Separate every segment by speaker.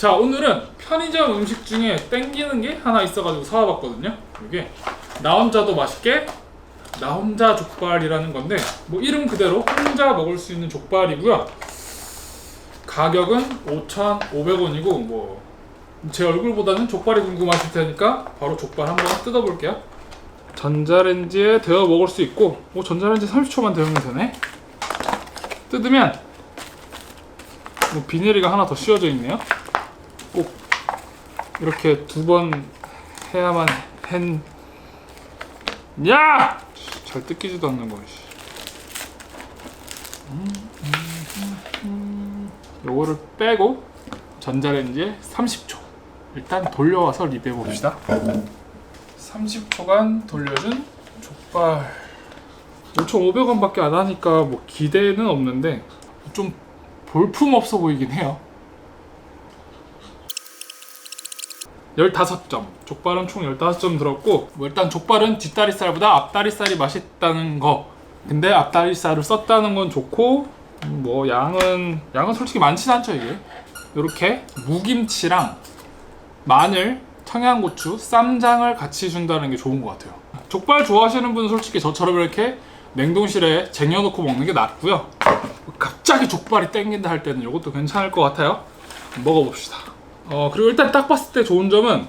Speaker 1: 자 오늘은 편의점 음식 중에 땡기는 게 하나 있어가지고 사와봤거든요. 이게 나 혼자도 맛있게 나 혼자 족발이라는 건데 뭐 이름 그대로 혼자 먹을 수 있는 족발이고요. 가격은 5,500원이고 뭐 제 얼굴보다는 족발이 궁금하실 테니까 바로 족발 한번 뜯어볼게요. 전자레인지에 데워 먹을 수 있고 뭐 전자레인지 30초만 데우면 되네. 뜯으면 뭐 비닐이가 하나 더 씌워져 있네요. 꼭 이렇게 두 번 해야만 hen 야! 잘 뜯기지도 않는 거. 씨. 요거를 빼고 전자레인지에 30초. 일단 돌려와서 리뷰해 봅시다. 30초간 돌려준 족발 5,500원밖에 안 하니까 뭐 기대는 없는데 좀 볼품 없어 보이긴 해요. 15점. 족발은 총 15점 들었고 뭐 일단 족발은 뒷다리살보다 앞다리살이 맛있다는 거. 근데 앞다리살을 썼다는 건 좋고 음, 뭐 양은 양은 솔직히 많진 않죠 이게. 이렇게 무김치랑 마늘, 청양고추, 쌈장을 같이 준다는 게 좋은 것 같아요. 족발 좋아하시는 분은 솔직히 저처럼 이렇게 냉동실에 쟁여놓고 먹는 게 낫고요. 갑자기 족발이 땡긴다 할 때는 이것도 괜찮을 것 같아요. 먹어봅시다. 어 그리고 일단 딱 봤을 때 좋은 점은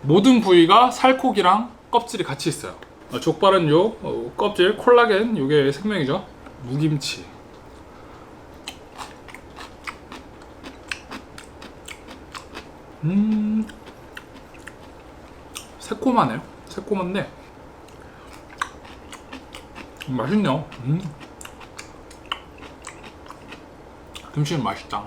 Speaker 1: 모든 부위가 살코기랑 껍질이 같이 있어요. 어, 족발은 요 어, 껍질 콜라겐 요게 생명이죠. 무김치. 음 새콤하네요. 새콤한데 음, 맛있네요. 음. 김치는 맛있다.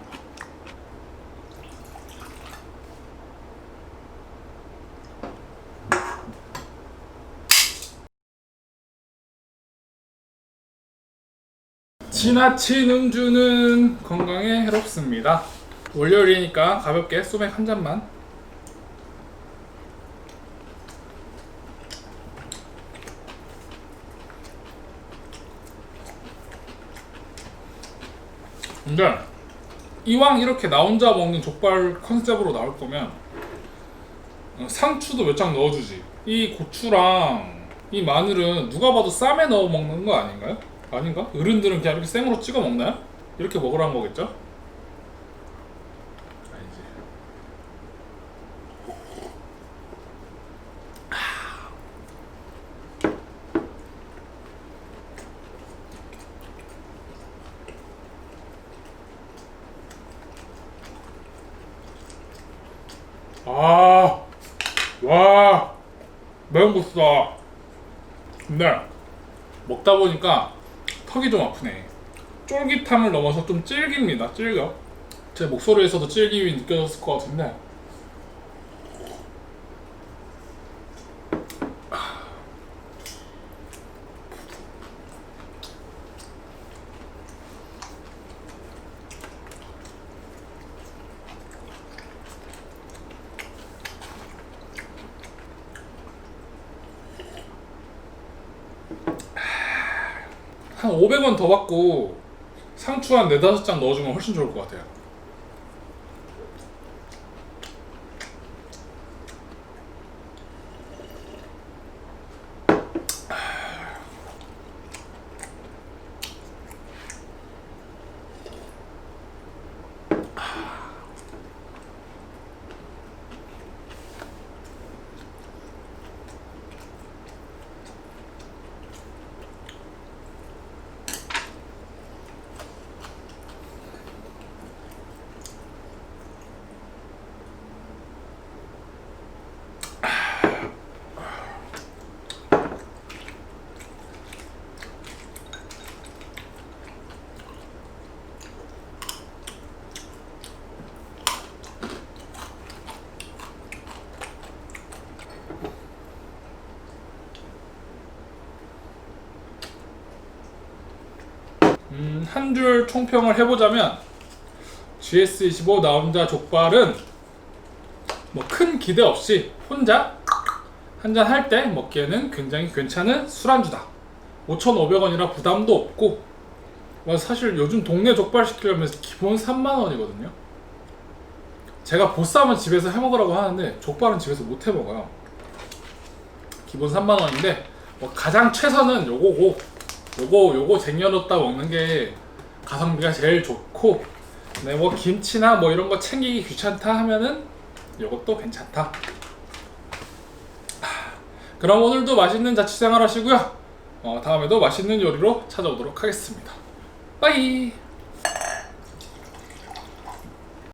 Speaker 1: 지나친 음주는 건강에 해롭습니다. 월요일이니까 가볍게 소맥 한 잔만. 근데 이왕 이렇게 나 혼자 먹는 족발 컨셉으로 나올 거면 어, 상추도 몇 장 넣어주지. 이 고추랑 이 마늘은 누가 봐도 쌈에 넣어 먹는 거 아닌가요? 아닌가? 어른들은 그냥 이렇게 생으로 찍어 먹나요? 이렇게 먹으라는 거겠죠? 아니지. 아, 와, 매운 거 쓰다. 근데 먹다 보니까 턱이 좀 아프네. 쫄깃함을 넘어서 좀 질깁니다. 질겨. 제 목소리에서도 질김이 느껴졌을 것 같은데. 한 500원 더 받고 상추 한 4, 5장 넣어주면 훨씬 좋을 것 같아요. 음, 한 줄 총평을 해보자면 GS25 나 혼자 족발은 뭐 큰 기대 없이 혼자 한잔 할 때 먹기에는 굉장히 괜찮은 술안주다. 5,500원이라 부담도 없고 뭐 사실 요즘 동네 족발 시키려면 기본 3만 원이거든요. 제가 보쌈은 집에서 해 먹으라고 하는데 족발은 집에서 못 해 먹어요. 기본 3만 원인데 뭐 가장 최선은 요거고 요거 요거 쟁여놓다 먹는 게 가성비가 제일 좋고 네, 뭐 김치나 뭐 이런 거 챙기기 귀찮다 하면은 요것도 괜찮다. 하, 그럼 오늘도 맛있는 자취생활 하시고요. 어, 다음에도 맛있는 요리로 찾아오도록 하겠습니다. 빠이.